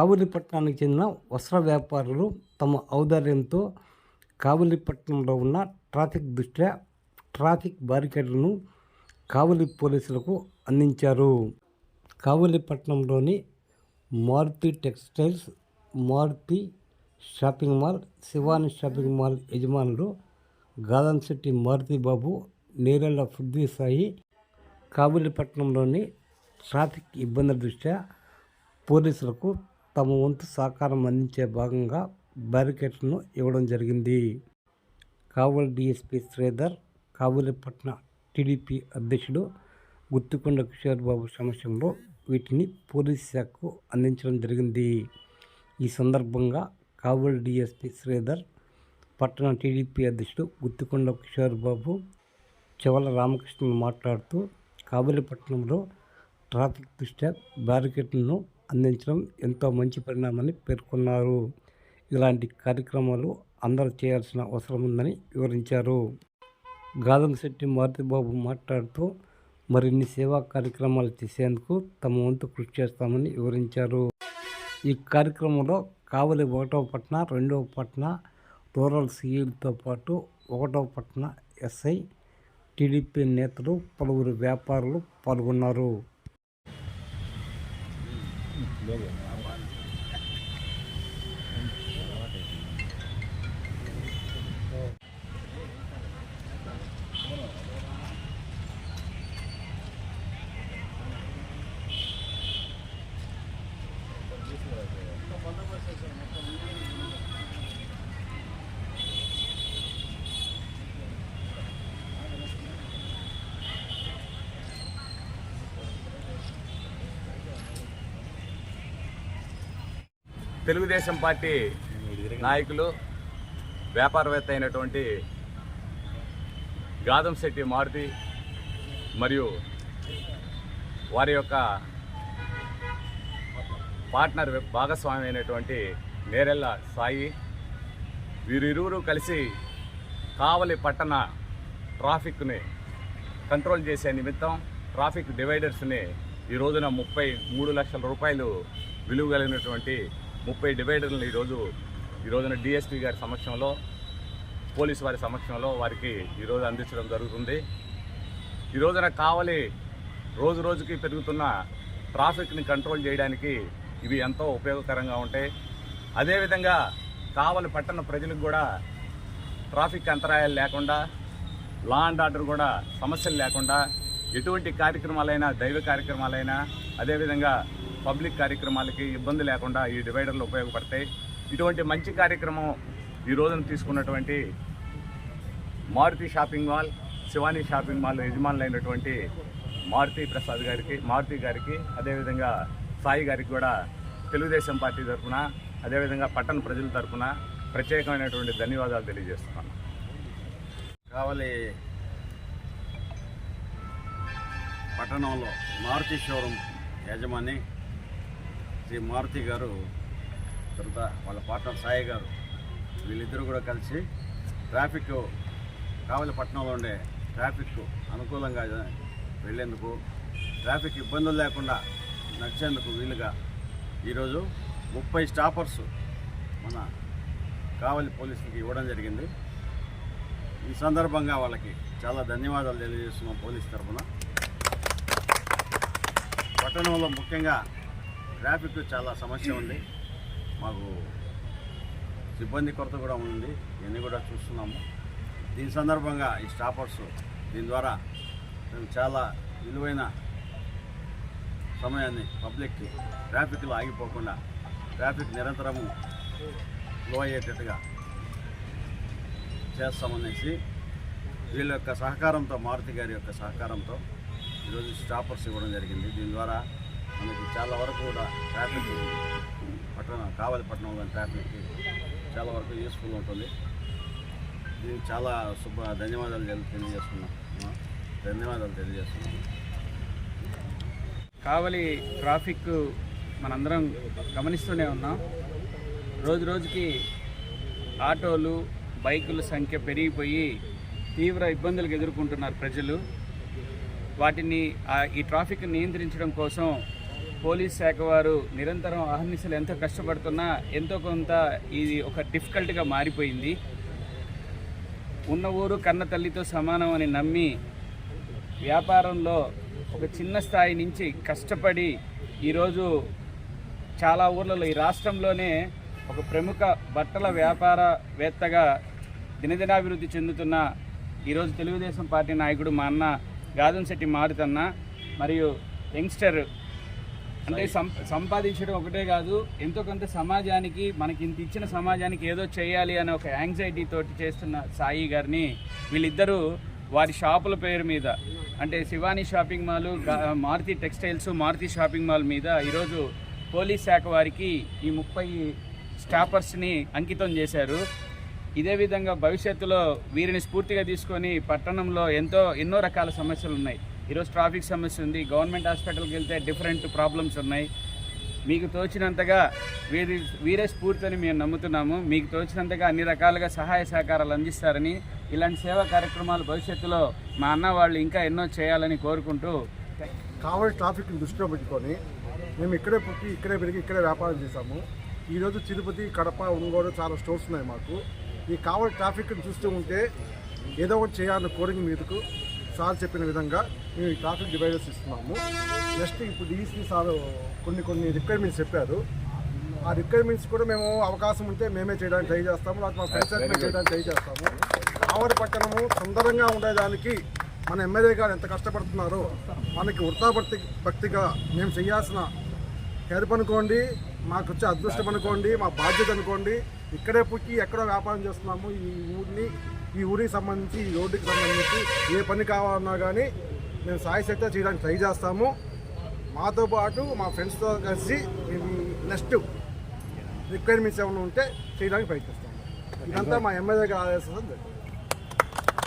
కావలిపట్నానికి చెందిన వస్త్ర వ్యాపారులు తమ ఔదార్యంతో కావలిపట్నంలో ఉన్న ట్రాఫిక్ దృష్ట్యా ట్రాఫిక్ బారికేడ్లను కావలి పోలీసులకు అందించారు. కావలిపట్నంలోని Maruti textiles Maruti shopping mall Shivani shopping mall యజమానులు గాదంశెట్టి మారుతి బాబు నేరెళ్ళ పృథ్వీ సాయి కాబూలిపట్నంలోని ట్రాఫిక్ ఇబ్బందుల దృష్ట్యా పోలీసులకు తమ వంతు సహకారం అందించే భాగంగా బ్యారికేడ్లను ఇవ్వడం జరిగింది. కావలి డిఎస్పి శ్రీధర్ కాబూలిపట్న టీడీపీ అధ్యక్షుడు గుత్తికొండ కిషోర్ బాబు సమక్షంలో వీటిని పోలీస్ శాఖకు అందించడం జరిగింది. ఈ సందర్భంగా కావలి డిఎస్పి శ్రీధర్ పట్టణ టీడీపీ అధ్యక్షుడు గుత్తికొండ కిషోర్ బాబు చెవల రామకృష్ణ మాట్లాడుతూ కావలిపట్నంలో ట్రాఫిక్ దృష్ట్యా బ్యారికేడ్లను అందించడం ఎంతో మంచి పరిణామని పేర్కొన్నారు. ఇలాంటి కార్యక్రమాలు అందరూ చేయాల్సిన అవసరం ఉందని వివరించారు. గాదంశెట్టి మారుతిబాబు మాట్లాడుతూ మరిన్ని సేవా కార్యక్రమాలు చేసేందుకు తమ వంతు కృషి చేస్తామని వివరించారు. ఈ కార్యక్రమంలో కావలి ఒకటవ పట్న రెండవ పట్న రూరల్ సీఈలతో పాటు ఒకటవ పట్న ఎస్ఐ టీడీపీ నేతలు పలువురు వ్యాపారులు పాల్గొన్నారు. Dulu. తెలుగుదేశం పార్టీ నాయకులు వ్యాపారవేత్త అయినటువంటి గాదంశెట్టి మారుతి మరియు వారి యొక్క పార్ట్నర్ భాగస్వామి అయినటువంటి నేరెళ్ళ సాయి వీరిరువురు కలిసి కావలి పట్టణ ట్రాఫిక్ని కంట్రోల్ చేసే నిమిత్తం ట్రాఫిక్ డివైడర్స్ని ఈ రోజున ముప్పై మూడు లక్షల రూపాయలు విలువ కలిగినటువంటి ముప్పై డివైడర్లను ఈరోజు ఈ రోజున డిఎస్పీ గారి సమక్షంలో పోలీసు వారి సమక్షంలో వారికి ఈరోజు అందించడం జరుగుతుంది. ఈ రోజున కావలి రోజు రోజుకి పెరుగుతున్న ట్రాఫిక్ని కంట్రోల్ చేయడానికి ఇవి ఎంతో ఉపయోగకరంగా ఉంటాయి. అదేవిధంగా కావలి పట్టణ ప్రజలకు కూడా ట్రాఫిక్ అంతరాయాలు లేకుండా లా అండ్ ఆర్డర్ కూడా సమస్యలు లేకుండా ఎటువంటి కార్యక్రమాలైనా దైవ కార్యక్రమాలైనా అదేవిధంగా పబ్లిక్ కార్యక్రమాలకి ఇబ్బంది లేకుండా ఈ డివైడర్లు ఉపయోగపడతాయి. ఇటువంటి మంచి కార్యక్రమం ఈ రోజున తీసుకున్నటువంటి Maruti shopping mall Shivani shopping mall యజమానులైనటువంటి Maruti Prasad గారికి మారుతి గారికి అదేవిధంగా సాయి గారికి కూడా తెలుగుదేశం పార్టీ తరఫున అదేవిధంగా పట్టణ ప్రజల తరఫున ప్రత్యేకమైనటువంటి ధన్యవాదాలు తెలియజేస్తున్నాను. కావాలి పట్టణంలో మారుతి షోరూమ్ యజమాని శ్రీ మారుతి గారు తర్వాత వాళ్ళ పార్ట్నర్ సాయి గారు వీళ్ళిద్దరూ కూడా కలిసి ట్రాఫిక్ కావలి పట్టణంలో ఉండే ట్రాఫిక్ అనుకూలంగా వెళ్ళేందుకు ట్రాఫిక్ ఇబ్బందులు లేకుండా నడిచేందుకు వీలుగా ఈరోజు ముప్పై స్టాపర్స్ మన కావలి పోలీసులకి ఇవ్వడం జరిగింది. ఈ సందర్భంగా వాళ్ళకి చాలా ధన్యవాదాలు తెలియజేస్తున్నాం పోలీస్ తరఫున పట్టణంలో ముఖ్యంగా ట్రాఫిక్ చాలా సమస్య ఉంది. మాకు సిబ్బంది కొరత కూడా ఉంది. ఇవన్నీ కూడా చూస్తున్నాము. దీని సందర్భంగా ఈ స్టాపర్స్ దీని ద్వారా మేము చాలా విలువైన సమయాన్ని పబ్లిక్కి ట్రాఫిక్లో ఆగిపోకుండా ట్రాఫిక్ నిరంతరము ఫ్లో అయ్యేటట్టుగా చేస్తామనేసి వీళ్ళ యొక్క సహకారంతో మారుతి గారి యొక్క సహకారంతో ఈరోజు స్టాపర్స్ ఇవ్వడం జరిగింది. దీని ద్వారా మనకి చాలా వరకు కూడా ట్రాఫిక్ పట్టణ కావలి పట్టణంలో ట్రాఫిక్ చాలా వరకు యూస్ఫుల్ ఉంటుంది. దీనికి చాలా శుభ ధన్యవాదాలు తెలియజేస్తున్నాం. ధన్యవాదాలు తెలియజేస్తున్నాం. కావలి ట్రాఫిక్ మనందరం గమనిస్తూనే ఉన్నాం. రోజు రోజుకి ఆటోలు బైకుల సంఖ్య పెరిగిపోయి తీవ్ర ఇబ్బందులకు ఎదుర్కొంటున్నారు ప్రజలు. వాటిని ఈ ట్రాఫిక్ నియంత్రించడం కోసం పోలీస్ శాఖ వారు నిరంతరం అహర్నిశలు ఎంతో కష్టపడుతున్నా ఎంతో కొంత ఇది ఒక డిఫికల్ట్గా మారిపోయింది. ఉన్న ఊరు కన్న తల్లితో సమానం అని నమ్మి వ్యాపారంలో ఒక చిన్న స్థాయి నుంచి కష్టపడి ఈరోజు చాలా ఊర్లలో ఈ రాష్ట్రంలోనే ఒక ప్రముఖ బట్టల వ్యాపారవేత్తగా దినదినాభివృద్ధి చెందుతున్న ఈరోజు తెలుగుదేశం పార్టీ నాయకుడు మా అన్న గాదంశెట్టి మారుతన్న మరియు యంగ్స్టర్ అంటే సంపాదించడం ఒకటే కాదు ఎంతో కొంత సమాజానికి మనకి ఇంత ఇచ్చిన సమాజానికి ఏదో చేయాలి అనే ఒక యాంగ్జైటీ తోటి చేస్తున్న సాయి గారిని వీళ్ళిద్దరూ వారి షాపుల పేరు మీద అంటే Shivani shopping mall Maruti textiles Maruti shopping mall మీద ఈరోజు పోలీస్ శాఖ వారికి ఈ ముప్పై స్టాపర్స్ని అంకితం చేశారు. ఇదే విధంగా భవిష్యత్తులో వీరిని స్ఫూర్తిగా తీసుకొని పట్టణంలో ఎంతో ఎన్నో రకాల సమస్యలు ఉన్నాయి ఈరోజు ట్రాఫిక్ సమస్య ఉంది. గవర్నమెంట్ హాస్పిటల్కి వెళ్తే డిఫరెంట్ ప్రాబ్లమ్స్ ఉన్నాయి. మీకు తోచినంతగా వీరి వీరే స్ఫూర్తిని మేము నమ్ముతున్నాము. మీకు తోచినంతగా అన్ని రకాలుగా సహాయ సహకారాలు అందిస్తారని ఇలాంటి సేవా కార్యక్రమాలు భవిష్యత్తులో మా అన్న వాళ్ళు ఇంకా ఎన్నో చేయాలని కోరుకుంటూ కావలి ట్రాఫిక్ని దృష్టిలో పెట్టుకొని మేము ఇక్కడే పుట్టి ఇక్కడే పెరిగి ఇక్కడే వ్యాపారం చేశాము. ఈరోజు తిరుపతి కడప ఒంగోలు చాలా స్టోర్స్ ఉన్నాయి మాకు. ఈ కావలి ట్రాఫిక్ని చూస్తూ ఉంటే ఏదో ఒకటి చేయాలన్న కోరిక మీదకు సార్ చెప్పిన విధంగా మేము ఈ ట్రాఫిక్ డివైడర్స్ ఇస్తున్నాము. నెక్స్ట్ ఇప్పుడు డీసీ సార్ కొన్ని కొన్ని రిక్వైర్మెంట్స్ చెప్పారు. ఆ రిక్వైర్మెంట్స్ కూడా మేము అవకాశం ఉంటే మేమే చేయడానికి ట్రై చేస్తాము. లేకపోతే మా ఫ్రెండ్స్ చేయడానికి ట్రై చేస్తాము. కావలి పట్టణము సుందరంగా ఉండేదానికి మన ఎమ్మెల్యే గారు ఎంత కష్టపడుతున్నారో మనకి వృత్తాభక్తి భక్తిగా మేము చేయాల్సిన హెల్ప్ అనుకోండి మాకు వచ్చే అదృష్టం అనుకోండి మా బాధ్యత అనుకోండి ఇక్కడే పుట్టి ఎక్కడో వ్యాపారం చేస్తున్నాము. ఈ ఊరిని ఈ ఊరికి సంబంధించి ఈ రోడ్డుకి సంబంధించి ఏ పని కావాలన్నా కానీ మేము సాయి శక్తి చేయడానికి ట్రై చేస్తాము. మాతో పాటు మా ఫ్రెండ్స్తో కలిసి మేము నెక్స్ట్ రిక్వైర్మెంట్స్ ఏమైనా ఉంటే చేయడానికి ప్రయత్నిస్తాము. ఇదంతా మా ఎమ్మెల్యే గారి ఆదేశం